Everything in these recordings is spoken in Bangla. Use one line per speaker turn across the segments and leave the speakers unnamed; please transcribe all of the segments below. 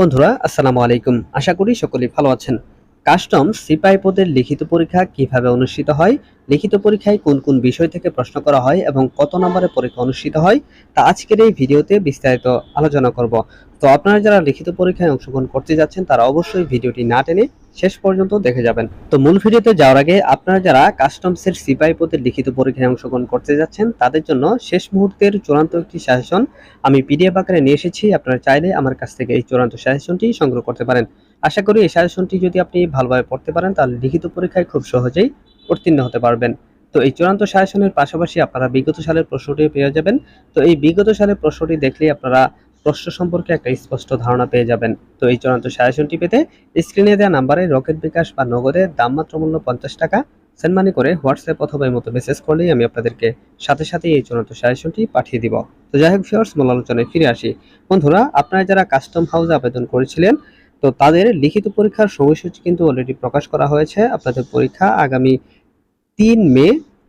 বন্ধুরা, আসসালামু আলাইকুম। আশা করি সকলেই ভালো আছেন। কাস্টম সিপাই পদের লিখিত পরীক্ষা কীভাবে অনুষ্ঠিত হয়, লিখিত পরীক্ষায় কোন কোন বিষয় থেকে প্রশ্ন করা হয় এবং কত নম্বরে পরীক্ষা অনুষ্ঠিত হয়, তা আজকের এই ভিডিওতে বিস্তারিত আলোচনা করব। তো আপনারা যারা লিখিত পরীক্ষায় অংশগ্রহণ করতে যাচ্ছেন, তারা অবশ্যই ভিডিওটি না টেনে শেষ পর্যন্ত দেখে যাবেন। তো মূল ভিডিওতে যাওয়ার আগে আপনারা যারা কাস্টমসের সিপাই পদের লিখিত পরীক্ষায় অংশগ্রহণ করতে যাচ্ছেন, তাদের জন্য শেষ মুহূর্তের চূড়ান্ত একটি সাজেশন আমি পিডিএফ আকারে নিয়ে এসেছি। আপনারা চাইলে আমার কাছ থেকে এই চূড়ান্ত সাজেশনটি সংগ্রহ করতে পারেন। আশা করি এই সাজেশনটি যদি আপনি ভালোভাবে পড়তে পারেন, তাহলে লিখিত পরীক্ষায় খুব সহজেই উত্তীর্ণ হতে পারবেন। তো এই চূড়ান্ত সাজেশনের পাশাপাশি আপনারা বিগত সালের প্রশ্নটি পেয়ে যাবেন। তো এই বিগত সালের প্রশ্নটি দেখলেই আপনারা প্রশ্ন সম্পর্কে একটা স্পষ্ট ধারণা পেয়ে যাবেন। তো এই চূড়ান্ত সাজেশনটি পেতে স্ক্রিনে দেওয়া নাম্বারে রকেট বিকাশ বা নগদের দাম মাত্র মূল্য পঞ্চাশ টাকা সেন্ড মানি করে হোয়াটসঅ্যাপ অথবা এই মতো মেসেজ করলেই আমি আপনাদেরকে সাথে সাথে এই চূড়ান্ত সাজেশনটি পাঠিয়ে দিব। তো যাই হোক ফিওর্স মূল আলোচনায় ফিরে আসি। বন্ধুরা, আপনারা যারা কাস্টম হাউসে আবেদন করেছিলেন, তো তাদের লিখিত পরীক্ষার সময়সূচি কিন্তু অলরেডি প্রকাশ করা হয়েছে। আপনাদের পরীক্ষা আগামী তিন মে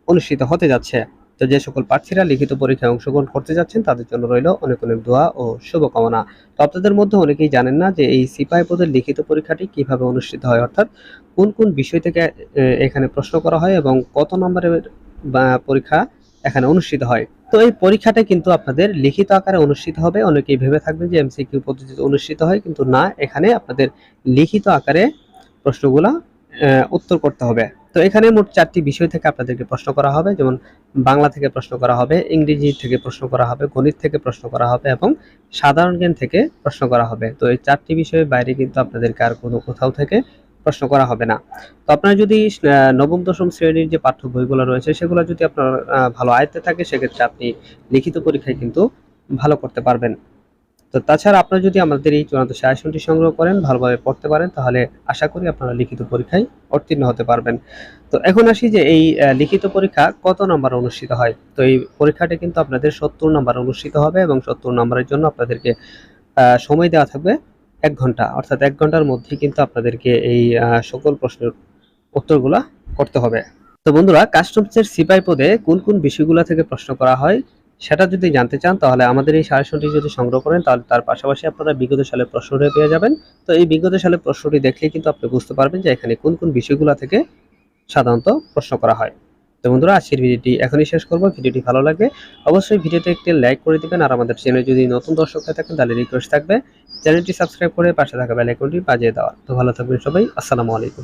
অনুষ্ঠিত হতে যাচ্ছে। তো যে সকল প্রার্থীরা লিখিত পরীক্ষায় অংশগ্রহণ করতে যাচ্ছেন, তাদের জন্য রইল অনেক অনেক দোয়া ও শুভকামনা। তো আপনাদের মধ্যে অনেকেই জানেন না যে এই সিপাই পদের লিখিত পরীক্ষাটি কীভাবে অনুষ্ঠিত হয়, অর্থাৎ কোন কোন বিষয় থেকে এখানে প্রশ্ন করা হয় এবং কত নম্বরের পরীক্ষা এখানে অনুষ্ঠিত হয়। তো এই পরীক্ষাটা কিন্তু আপনাদের লিখিত আকারে অনুষ্ঠিত হবে। অনেকেই ভেবে থাকবেন যে এমসিকিউ পদ্ধতিতে অনুষ্ঠিত হয়, কিন্তু না, এখানে আপনাদের লিখিত আকারে প্রশ্নগুলা উত্তর করতে হবে। তো এখানে মোট চারটি বিষয় থেকে আপনাদেরকে প্রশ্ন করা হবে, যেমন বাংলা থেকে প্রশ্ন করা হবে, ইংরেজি থেকে প্রশ্ন করা হবে, গণিত থেকে প্রশ্ন করা হবে এবং সাধারণ জ্ঞান থেকে প্রশ্ন করা হবে। তো এই চারটি বিষয়ের বাইরে কিন্তু আপনাদেরকে আর কোনো কোথাও থেকে প্রশ্ন করা হবে না। তো আপনার যদি নবম, দশম শ্রেণির যে পাঠ্য বইগুলো রয়েছে, সেগুলো যদি আপনার ভালো আয়ত্তে থাকে, সেক্ষেত্রে আপনি লিখিত পরীক্ষায় কিন্তু ভালো করতে পারবেন। তো তাছাড়া আপনারা যদি আমাদের এই চূড়ান্ত সাজেশনটি সংগ্রহ করেন, ভালোভাবে পড়তে পারেন, তাহলে আশা করি আপনারা লিখিত পরীক্ষায় উত্তীর্ণ হতে পারবেন। তো এখন আসি যে এই লিখিত পরীক্ষা কত নম্বর অনুষ্ঠিত হয়? তো এই পরীক্ষাটি কিন্তু আপনাদের সত্তর নম্বর অনুষ্ঠিত হবে এবং সত্তর নম্বরের জন্য আপনাদেরকে সময় দেওয়া থাকবে এক ঘণ্টা। অর্থাৎ এক ঘণ্টার মধ্যে কিন্তু আপনাদেরকে এই সকল প্রশ্নের উত্তরগুলা করতে হবে। তো বন্ধুরা কাস্টমসের সিপাই পদে কোন কোন বিষয়গুলো থেকে প্রশ্ন করা হয়? সেটা যদি জানতে চান, তাহলে আমাদের এই সাজেশনটি যদি সংগ্রহ করেন, তাহলে তার পাশাপাশি আপনারা বিগত সালের প্রশ্নটি পেয়ে যাবেন। তো এই বিগত সালের প্রশ্নটি দেখলেই কিন্তু আপনি বুঝতে পারবেন যে এখানে কোন কোন বিষয়গুলো থেকে সাধারণত প্রশ্ন করা হয়। তো বন্ধুরা, আজকের ভিডিওটি এখনই শেষ করব। ভিডিওটি ভালো লাগবে অবশ্যই ভিডিওতে একটি লাইক করে দিবেন, আর আমাদের চ্যানেল যদি নতুন দর্শক হয়ে থাকেন, তাহলে রিকোয়েস্ট থাকবে চ্যানেলটি সাবস্ক্রাইব করে পাশে থাকা বেল আইকনটি বাজিয়ে দেওয়া। তো ভালো থাকবেন সবাই, আসসালামু আলাইকুম।